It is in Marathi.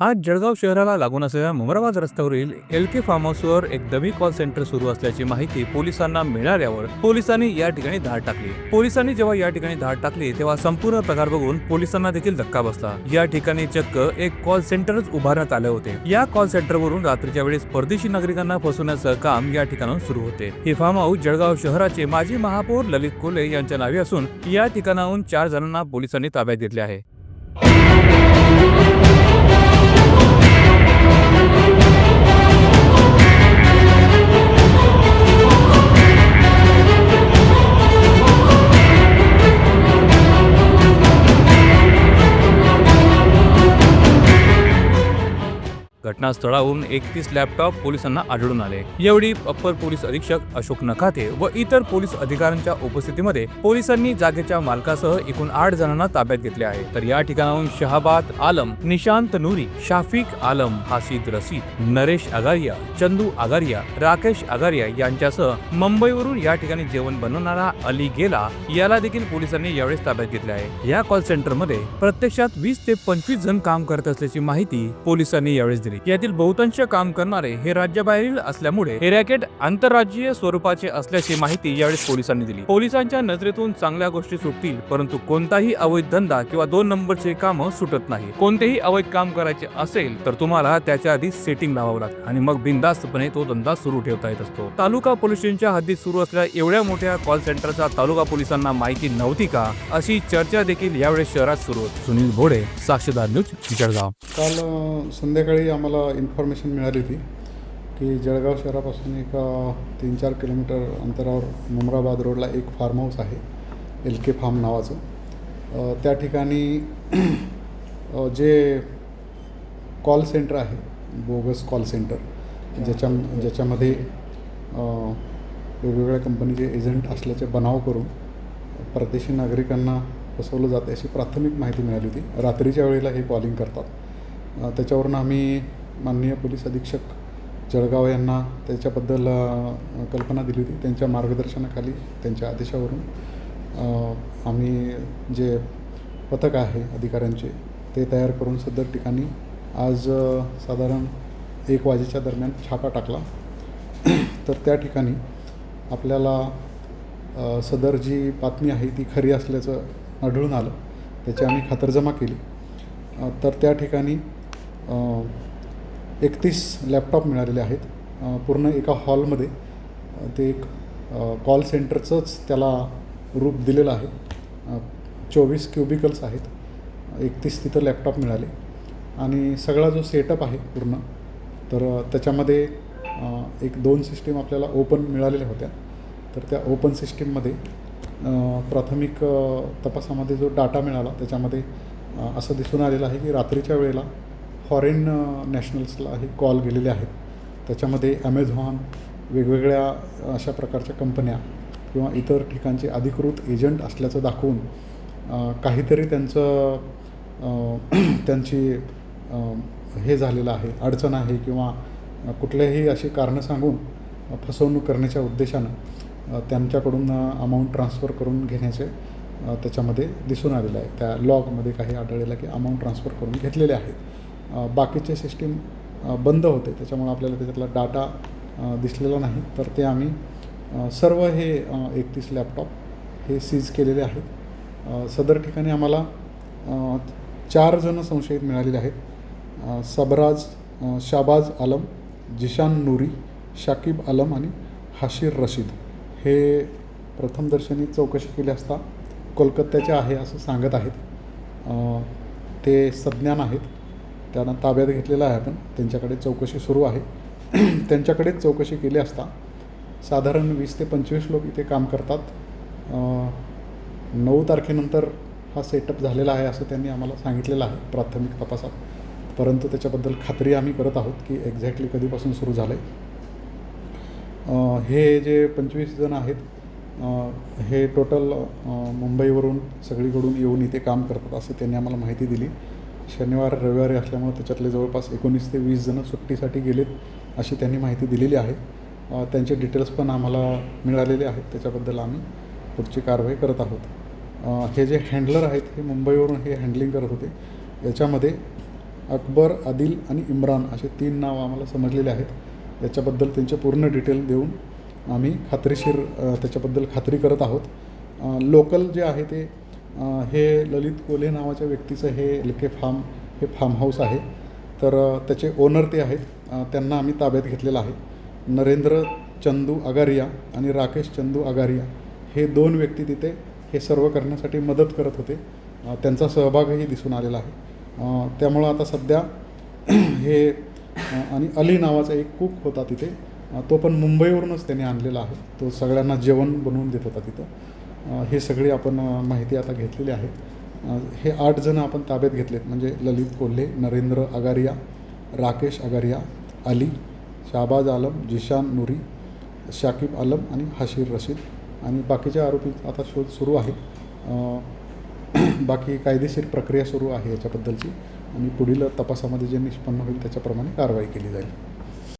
आज जळगाव शहराला लागून असलेल्या मुमराबाद रस्त्यावरील एल के फार्म हाऊसवर एक दमी कॉल सेंटर सुरू असल्याची माहिती पोलिसांना मिळाल्यावर पोलिसांनी या ठिकाणी धाड टाकली. पोलिसांनी जेव्हा या ठिकाणी धाड टाकली तेव्हा संपूर्ण प्रकार बघून पोलिसांना देखील धक्का बसला. या ठिकाणी चक्क एक कॉल सेंटरच उभारण्यात आले होते. या कॉल सेंटरवरून रात्रीच्या वेळेस परदेशी नागरिकांना फसवण्याचं काम या ठिकाणाहून सुरू होते. हे फार्म हाऊस जळगाव शहराचे माजी महापौर ललित कोले यांच्या नावे असून या ठिकाणाहून चार जणांना पोलिसांनी ताब्यात घेतले आहे. घटनास्थळावरून एकतीस लॅपटॉप पोलिसांना आढळून आले. यावेळी अप्पर पोलीस अधीक्षक अशोक नखाते व इतर पोलीस अधिकाऱ्यांच्या उपस्थितीमध्ये पोलिसांनी जागेच्या मालकासह एकूण आठ जणांना ताब्यात घेतले आहे. तर या ठिकाणाहून शहाबाद आलम निशांत नूरी शाफिक आलम हासिद रसीद नरेश आगारिया चंदू आगारिया राकेश आगारिया यांच्यासह मुंबईवरून या ठिकाणी जेवण बनवणारा अली गेला याला देखील पोलिसांनी यावेळेस ताब्यात घेतले आहे. या कॉल सेंटरमध्ये प्रत्यक्षात वीस ते पंचवीस जण काम करत असल्याची माहिती पोलिसांनी यावेळेस दिली. यातील बहुतांश काम करणारे हे राज्याबाहेरील असल्यामुळे हे रॅकेट आंतरराज्यीय स्वरूपाचे असल्याची माहिती यावेळेस पोलिसांनी दिली. पोलिसांच्या नजरेतून चांगल्या गोष्टी सुटतील परंतु कोणताही अवैध धंदा किंवा दोन नंबरचे काम सुटत नाही कोणतेही अवैध काम करायचे असेल तर तुम्हाला त्याच्या आधी सेटिंग लावावं लागतं आणि मग बिनधास्तपणे तो धंदा सुरू ठेवता येत असतो. तालुका पोलीस स्टेशनच्या हद्दीत सुरू असलेल्या एवढ्या मोठ्या कॉल सेंटरचा तालुका पोलिसांना माहिती नव्हती का? अशी चर्चा देखील यावेळेस शहरात सुरू सुनील भोडे साक्षीदार न्यूज जळगाव काल संध्याकाळी मला इन्फॉर्मेशन मिळाली होती की जळगाव शहरापासून एक तीन चार किलोमीटर अंतरावर मुमराबाद रोडला एक फार्म हाऊस आहे एल के फार्म नावाचं. त्या ठिकाणी जे कॉल सेंटर आहे बोगस कॉल सेंटर ज्याच्या ज्याच्यामध्ये वेगवेगळ्या कंपनीचे एजंट असल्याचे बनाव करून परदेशी नागरिकांना फसवलं जाते अशी प्राथमिक माहिती मिळाली होती. रात्रीच्या वेळेला हे कॉलिंग करतात. त्याच्यावरून आम्ही माननीय पोलीस अधीक्षक जळगाव यांना त्याच्याबद्दल कल्पना दिली होती. त्यांच्या मार्गदर्शनाखाली त्यांच्या आदेशावरून आम्ही जे पथक आहे अधिकाऱ्यांचे ते तयार करून सदर ठिकाणी आज साधारण एक वाजेच्या दरम्यान छापा टाकला. तर त्या ठिकाणी आपल्याला सदर जी बातमी आहे ती खरी असल्याचं आढळून आलं. त्याची आम्ही खातरजमा केली. तर त्या ठिकाणी एकतीस लॅपटॉप मिळालेले आहेत. पूर्ण एका हॉलमध्ये ते एक कॉल सेंटरचंच त्याला रूप दिलेलं आहे. चोवीस क्युबिकल्स आहेत. एकतीस तिथं लॅपटॉप मिळाले. आणि सगळा जो सेटअप आहे पूर्ण तर त्याच्यामध्ये एक दोन सिस्टीम आपल्याला ओपन मिळालेल्या होत्या. तर त्या ओपन सिस्टीममध्ये प्राथमिक तपासामध्ये जो डाटा मिळाला त्याच्यामध्ये असं दिसून आलेलं आहे की रात्रीच्या वेळेला फॉरेन नॅशनल्सला हे कॉल गेलेले आहेत. त्याच्यामध्ये ॲमेझॉन वेगवेगळ्या अशा प्रकारच्या कंपन्या किंवा इतर ठिकाणचे अधिकृत एजंट असल्याचं दाखवून काहीतरी त्यांचं त्यांची हे झालेलं आहे अडचण आहे किंवा कुठल्याही अशी कारणं सांगून फसवणूक करण्याच्या उद्देशानं त्यांच्याकडून अमाऊंट ट्रान्सफर करून घेण्याचे त्याच्यामध्ये दिसून आलेलं आहे. त्या लॉगमध्ये काही आढळलेलं की अमाऊंट ट्रान्सफर करून घेतलेले आहेत. बाकीचे सिस्टीम बंद होते. त्याच्यामुळे आपल्याला त्याच्यातला डाटा दिसलेला नाही. तर ते आम्ही सर्व हे एकतीस लॅपटॉप हे सीज केलेले आहेत. सदर ठिकाणी आम्हाला चार जण संशयित मिळालेले आहेत. सबराज शाबाज आलम जिशान नूरी शाकिब आलम आणि हाशीर रशीद. हे प्रथमदर्शनी चौकशी केली असता कोलकात्याचे आहे असं सांगत आहेत. ते सज्ञान आहेत. त्यांना ताब्यात घेतलेला आहे आपण. त्यांच्याकडे चौकशी सुरू आहे. त्यांच्याकडेच चौकशी केली असता साधारण वीस ते पंचवीस लोक इथे काम करतात. नऊ तारखेनंतर हा सेटअप झालेला आहे असं त्यांनी आम्हाला सांगितलेलं आहे प्राथमिक तपासात. परंतु त्याच्याबद्दल खात्री आम्ही करत आहोत की एक्झॅक्टली कधीपासून सुरू झालं आहे हे जे पंचवीस जण आहेत हे टोटल मुंबईवरून सगळीकडून येऊन इथे काम करतात असं त्यांनी आम्हाला माहिती दिली. शनिवार रविवारी असल्यामुळे त्याच्यातले जवळपास एकोणीस ते वीस जणं सुट्टीसाठी गेलेत अशी त्यांनी माहिती दिलेली आहे. त्यांचे डिटेल्स पण आम्हाला मिळालेले आहेत. त्याच्याबद्दल आम्ही पुढची कारवाई करत आहोत. हे जे हँडलर आहेत हे मुंबईवरून हे हँडलिंग करत होते याच्यामध्ये अकबर आदिल आणि इम्रान असे तीन नाव आम्हाला समजलेले आहेत. याच्याबद्दल त्यांचे पूर्ण डिटेल देऊन आम्ही खात्रीशीर त्याच्याबद्दल खात्री करत आहोत. लोकल जे आहे ते हे ललित कोल्हे नावाच्या व्यक्तीचं हे एल के फार्म हे फार्म हाऊस आहे. तर त्याचे ओनर ते आहेत. त्यांना आम्ही ताब्यात घेतलेलं आहे. नरेंद्र चंदू अगारिया आणि राकेश चंदू अगारिया हे दोन व्यक्ती तिथे हे सर्व करण्यासाठी मदत करत होते. त्यांचा सहभागही दिसून आलेला आहे. त्यामुळं आता सध्या हे आणि अली नावाचा एक कुक होता तिथे. तो पण मुंबईवरूनच त्याने आणलेला आहे. तो सगळ्यांना जेवण बनवून देत होता तिथं. हे सगळी आपण माहिती आता घेतलेली आहे. हे आठ जण आपण ताब्यात घेतलेत. म्हणजे ललित कोल्हे नरेंद्र अगारिया राकेश अगारिया अली शाहबाज आलम जिशान नुरी शाकिब आलम आणि हशीर रशीद. आणि बाकीचे आरोपी आता शोध सुरू आहे बाकी कायदेशीर प्रक्रिया सुरू आहे याच्याबद्दलची. आणि पुढील तपासामध्ये जे निष्पन्न होईल त्याच्याप्रमाणे कारवाई केली जाईल.